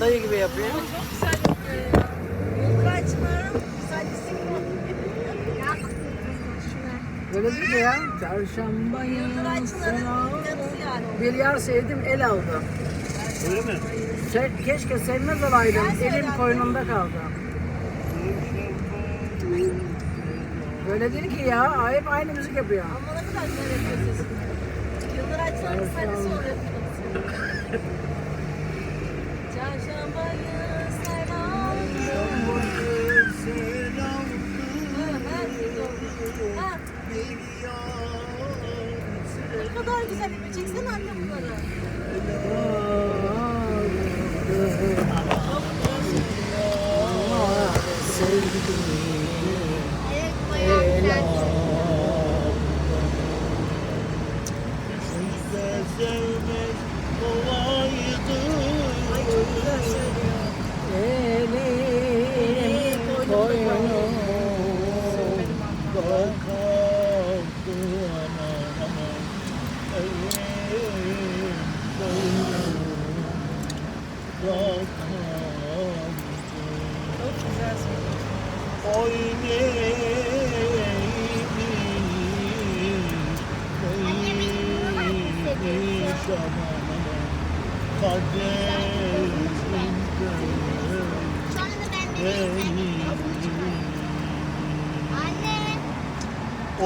Dayı gibi yapıyor. Çok güzel yapıyor ya. Yolları açmıyorum. Güzel isim Böyle değil mi ya? Çarşamba yani. o. Bilyar sevdim el aldı. Öyle mi? Se keşke sevmez olaydım. Elim koynumda kaldı. Böyle değil ki ya. Hep aynı müzik yapıyor. Ama ne kadar güzel yapıyor sesini. Yolları açıların sahnesi oluyor.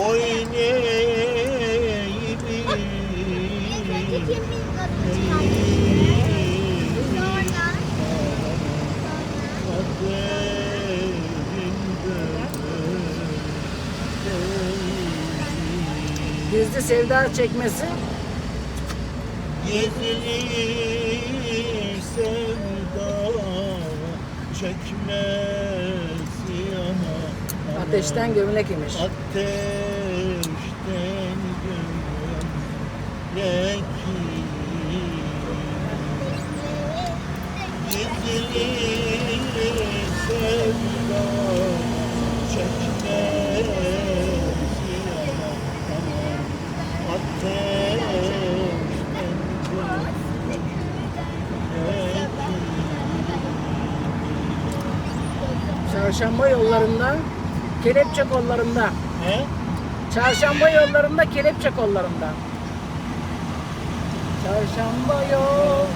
Oy neymiş Gizli sevda çekmesi. Gizli sevda çekmesi Ateşten gömlek imiş. Ateşten gömlek sevda çekmesi Ateşten Çarşamba yollarında, kelepçe kollarında. He? Çarşamba yollarında, kelepçe kollarında. Çarşamba yol.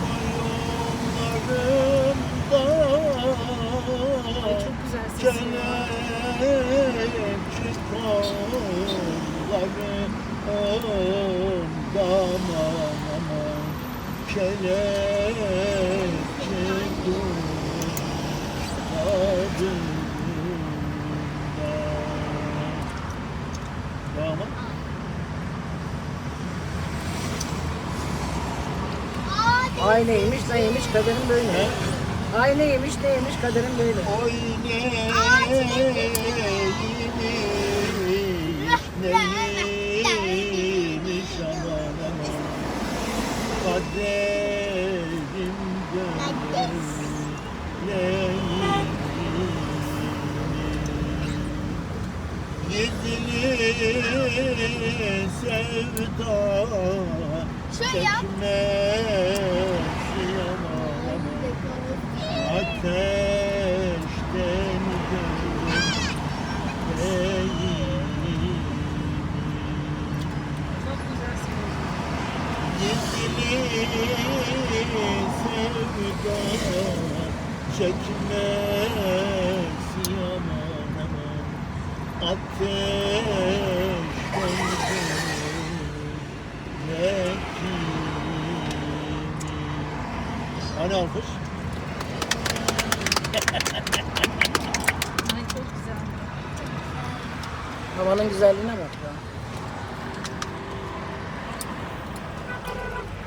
Ay çok güzel sesi. Ay neymiş kaderim böyle. Ay neymiş neymiş kaderim böyle. Oy neymiş, neymiş aman aman Kaderim gönlüm neymiş Gizli sevda Şöyle yap. çekmesi aman aman Ateşten gönlüm Çok güzel söylüyor. Gizli sevda çekmesi aman aman Ateşten gönlüm Hani alkış? Ay çok güzel. Havanın güzelliğine bak ya.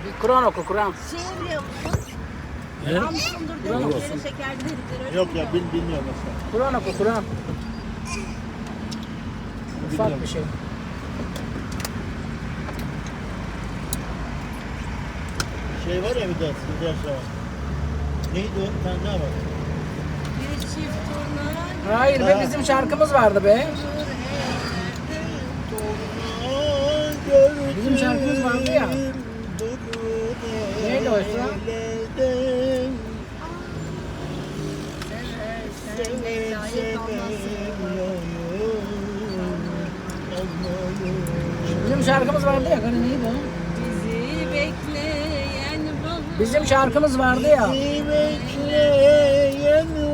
Bir Kur'an oku Kur'an. Şey biliyor musun? He? Samsun'dur Kur'an dedikleri olsun. şekerli dedikleri öyle Yok mi? ya bil, bilmiyorum mesela. Kur'an oku Kur'an. Ufak bir şey. Şey var ya bir de bir de şey. Neydi o? Sen ne var? Bir çift turna Hayır be bizim şarkımız vardı be. Bizim şarkımız vardı ya. Neydi o Esra? Bizim şarkımız vardı ya. Hani neydi o? Bizi bekleyen bahar. Bizim şarkımız vardı ya. Bizi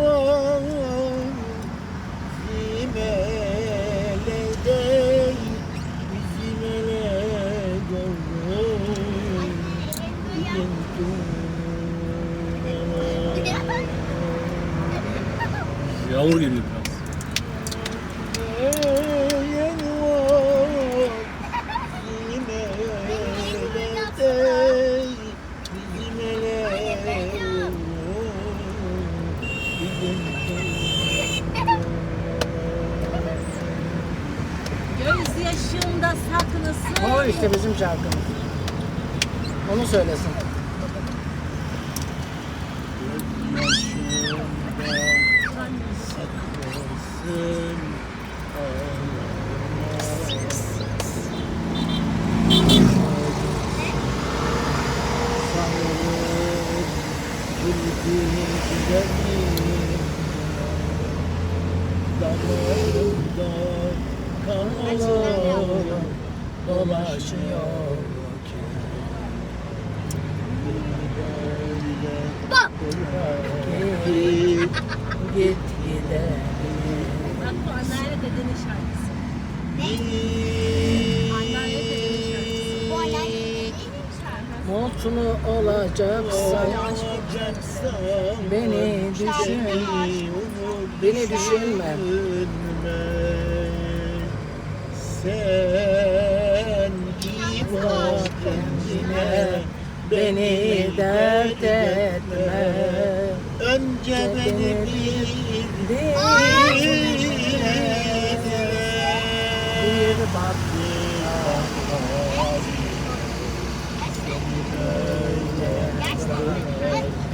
Göz yaşımda saklısın. O işte bizim şarkımız. Onu söylesin. Dolaşıyor Git, git gidelim. Bak bu anneanne dedenin şarkısı. Mutlu olacaksan beni düşün. Beni düşünme. Sen Beni dert etme. Önce beni bir Bir, bak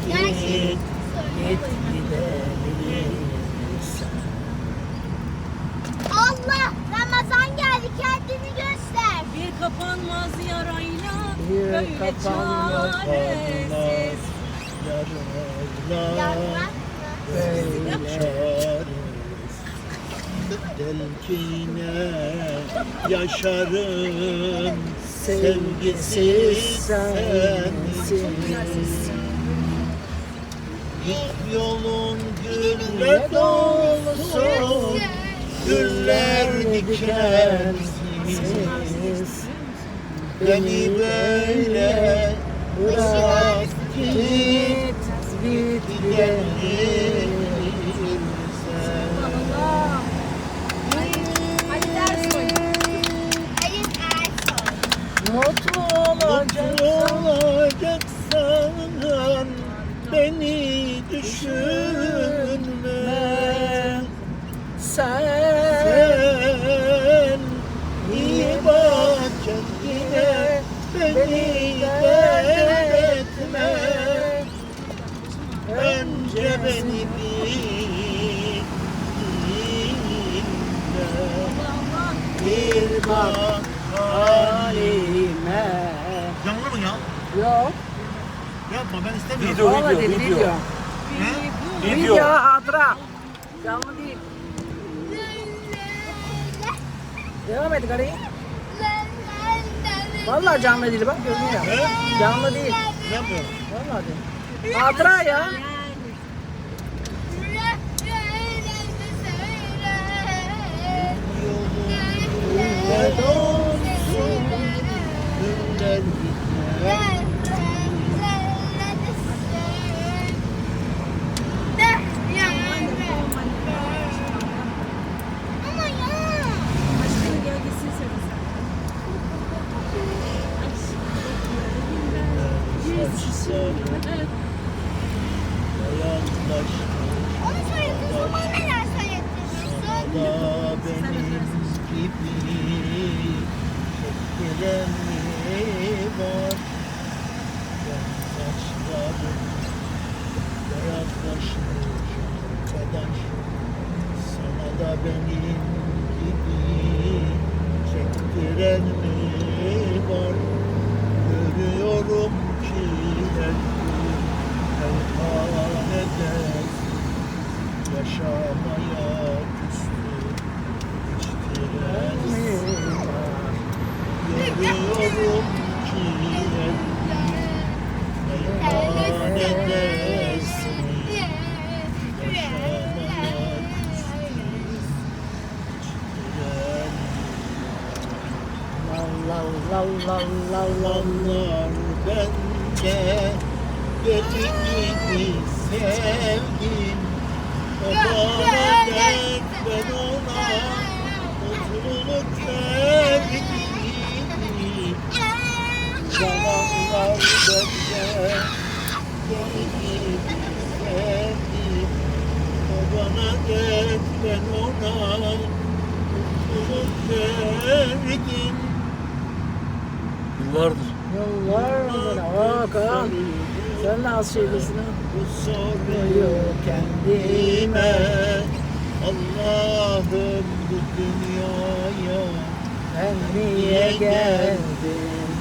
git, git gidelim. Allah Ramazan geldi kendini göster. Bir kapanmaz Bir böyle çaresiz. yaralar Böyle Delkine yaşarım sevgisiz sensin. Git yolun gülle dolsun Güller dikersin Beni böyle Yapma ben istemiyorum. Video, video, dedi, video. video. Video. Video hatıra. Canlı değil. Devam et gari. Vallahi canlı değil bak görünüyor. He? Canlı değil. Ne yapıyorsun? Vallahi değil. Hatıra ya. Ne dolsun günler bitmez Ama ya. Aşkın gölgesini söylesen. Saçlarım Yalanlaş Onu söyledin zaman neler söyledin? da benim gibi mi var saçlarım Beyazlaşmış Sana da benim gibi Çektiren mi var Görüyorum yaşamaya küstü direnmez Görüyorum ki Meyhan edersin Yaşamaya küstü Hiç direnmez Lav Deli gibi sevdim O bana dert ben ona Mutluluk verdim Yalanlar bende Deli gibi sevdim O bana dert ben ona Mutluluk verdim Yıllardır. Yıllar Aa Kaan. Sen de az şeydesin ha. Bu soruyu kendime Allah'ım bu dünyaya Ben niye geldim?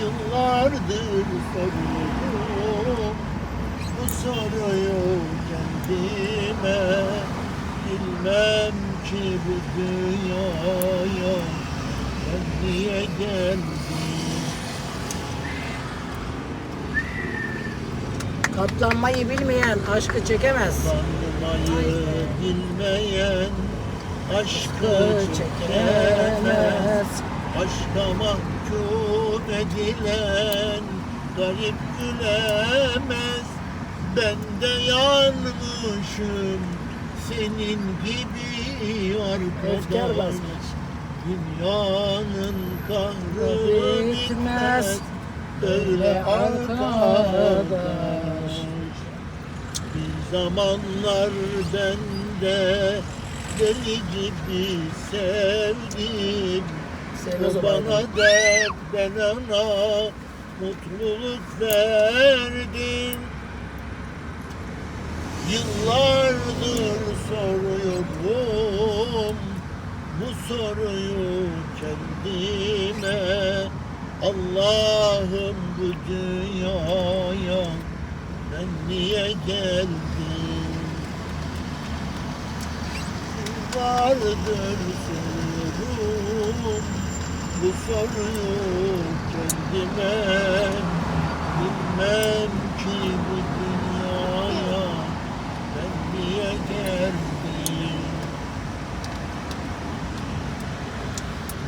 Yıllardır soruyorum Bu soruyu kendime Bilmem ki bu dünyaya Ben niye geldim Katlanmayı bilmeyen aşkı çekemez. Tanımayı bilmeyen aşkı çekemez. Aşka mahkum edilen garip gülemez Ben de yanmışım senin gibi arkadaş. Dünyanın kahrı Bitmez. Böyle arkadaş. Zamanlar ben de deli gibi sevdim. Sevmez O bana dert ben ona mutluluk verdim. Yıllardır soruyorum bu soruyu kendime. Allah'ım bu dünyaya ben niye geldim Vardır sorum bu soruyu kendime. Bilmem ki bu dünyaya ben niye geldim?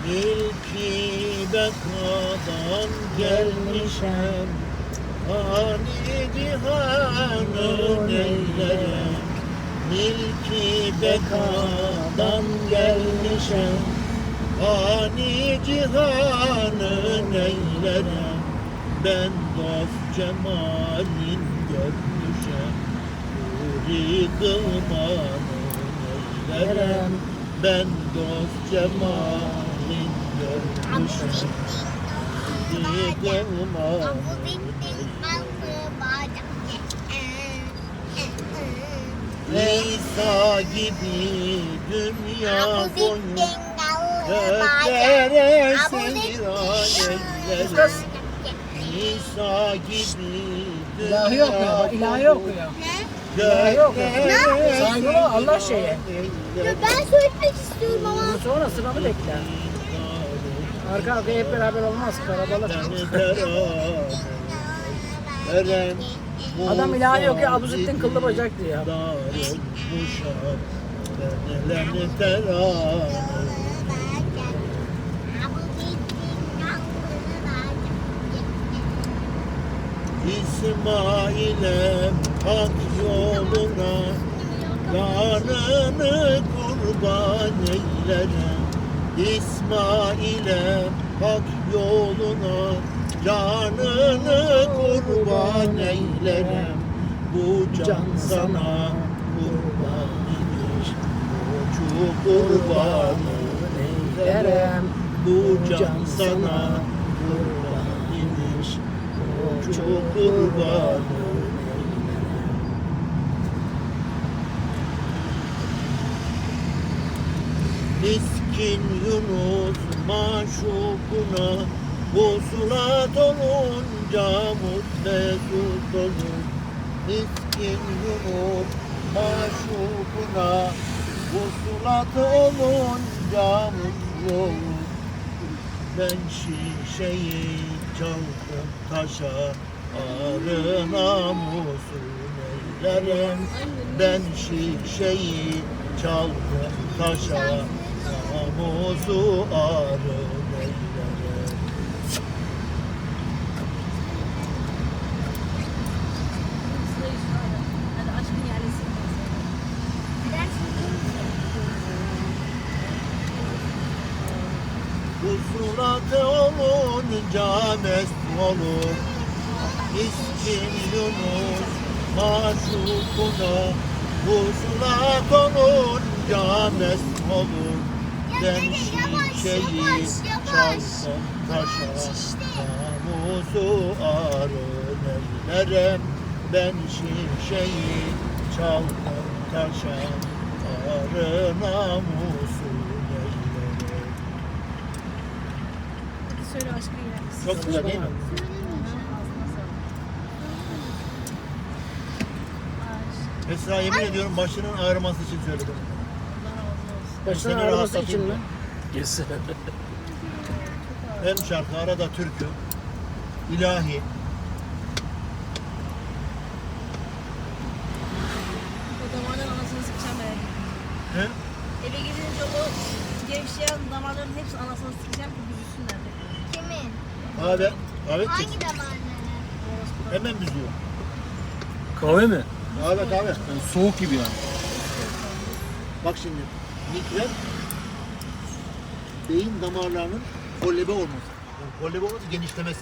Milki bekadan gelmişem Hani cihanın eylerem Milki bekadan gelmişem Hani cihanın eylerem Ben dost cemalin görmüşem Nuri kılmanın eylerem Ben dost cemalin görmüşem Nuri kılmanın İsa gibi dünya boyu Göklere seyran eyler İsa gibi İlahi okuyor bak, ilahi okuyor. ilahi okuyor. Saygılı ol, Allah şeyi. Ya ben söylemek istiyorum ama. Bunu sonra sıramı bekle. Arka arkaya hep beraber olmaz. Karabalık. Adam ilahi okuyor. Abuzettin kıllı bacak diyor. İsmail'e hak yoluna Yarını kurban eylerim İsmail'e hak yoluna Canını kurban eylerim Bu can sana kurban imiş. Ucu kurbanı eylerim Bu can sana kurban imiş. Ucu kurbanı Miskin Yunus maşukuna Vusulat olunca mutlesut olur. Miskin Yunus maşukuna. Vusulatı olunca mutlu olur. Ben şişeyi çaldım taşa Arı namusun eylerim Ben şişeyi çaldım taşa Namusu arı eylerim Husulatı olunca mest olur. İskim Yunus maşukuna Husulat olunca mest olur. Ben şişeyi çalsam taşa Namusu arın eylerim Ben şişeyi çalsam taşa Arı namusu Hadi söyle aşkın yerlesin. Çok güzel değil mi? Esra yemin ediyorum başının ağrıması için söyledim. Baştan Seni ağrıması için mi? Geçse. Hem şarkı arada türkü. ilahi. O damarların anasını sıkacağım ben. He? Eve gidince o gevşeyen damarların hepsini anasını sıkacağım ki? Kahve. Kahve Hangi damarları? Hemen büzüyor. Kahve mi? Kahve kahve. Yani soğuk gibi yani. Bak şimdi. Nitren beyin damarlarının kollebe olması. Yani kollebe olması genişlemesi.